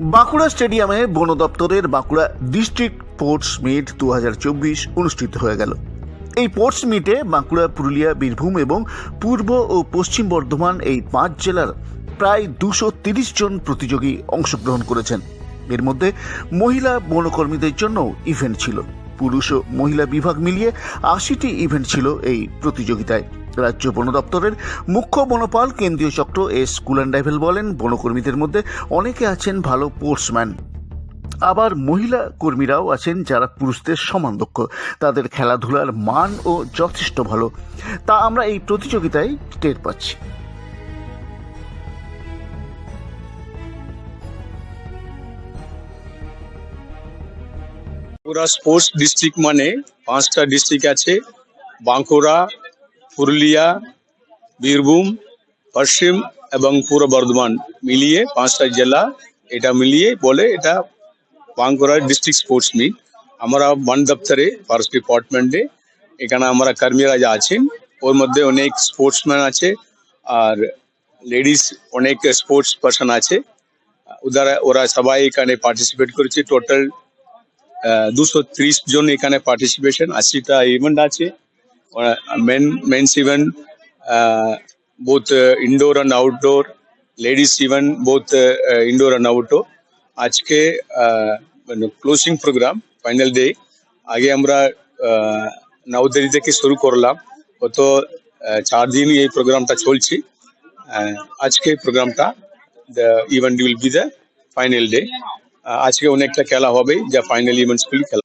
বাঁকুড়া স্টেডিয়ামে বন দপ্তরের বাঁকুড়া ডিস্ট্রিক্ট স্পোর্টস মিট দু হাজার চব্বিশ অনুষ্ঠিত হয়ে গেল। এই স্পোর্টস মিটে বাঁকুড়া, পুরুলিয়া, বীরভূম এবং পূর্ব ও পশ্চিম বর্ধমান এই পাঁচ জেলার প্রায় দুশো তিরিশ জন প্রতিযোগী অংশগ্রহণ করেছেন। এর মধ্যে মহিলা বনকর্মীদের জন্য ইভেন্ট ছিল। পুরুষ ও মহিলা বিভাগ মিলিয়ে আশিটি ইভেন্ট ছিল এই প্রতিযোগিতায়। রাজ্য বন দপ্তরের মুখ্য বনপাল কেন্দ্রীয় চক্র এস কুলান্ডাইভেল বলেন, বনকর্মীদের মধ্যে অনেকে আছেন ভালো স্পোর্টসম্যান আবার মহিলা কর্মীরাও আছেন যারা পুরুষদের সমান দক্ষ। তাদের খেলাধুলার মান ও যথেষ্ট ভালো। তা আমরা এই প্রতিযোগিতায় টের পাচ্ছি। পুরা স্পোর্টস ডিস্ট্রিক্ট মানে পাঁচটা ডিস্ট্রিক্ট আছে। বাঁকুড়া পুরুলিয়া, বীরভূম, পশ্চিম এবং পূর্ব বর্ধমান মিলিয়ে পাঁচটা জেলা এটা মিলিয়ে বলে এটা বাঁকুড়া ডিস্ট্রিক্ট স্পোর্টস মিট আমরা বন দপ্তরে ফরেস্ট ডিপার্টমেন্টে এখানে আমরা কর্মীরা যা আছেন, ওর মধ্যে অনেক স্পোর্টসম্যান আছে, আর লেডিস অনেক স্পোর্টস পার্সন আছে। ওরা ওরা সবাই এখানে পার্টিসিপেট করেছে। টোটাল দুশো ত্রিশ জন এখানে পার্টিসিপেশন আশিটা ইভেন্ট আছে। Men men's event both indoor and outdoor ladies event both indoor and outdoor আজকে ক্লোজিং প্রোগ্রাম ফাইনাল ডে আগে আমরা আহ, নবদিল্লি থেকে শুরু করলাম। গত চার দিন এই প্রোগ্রামটা চলছে। আহ, আজকে প্রোগ্রামটা event will be the final day আজকে অনেকটা খেলা হবে যা ফাইনাল ইভেন্টসগুলি খেলা।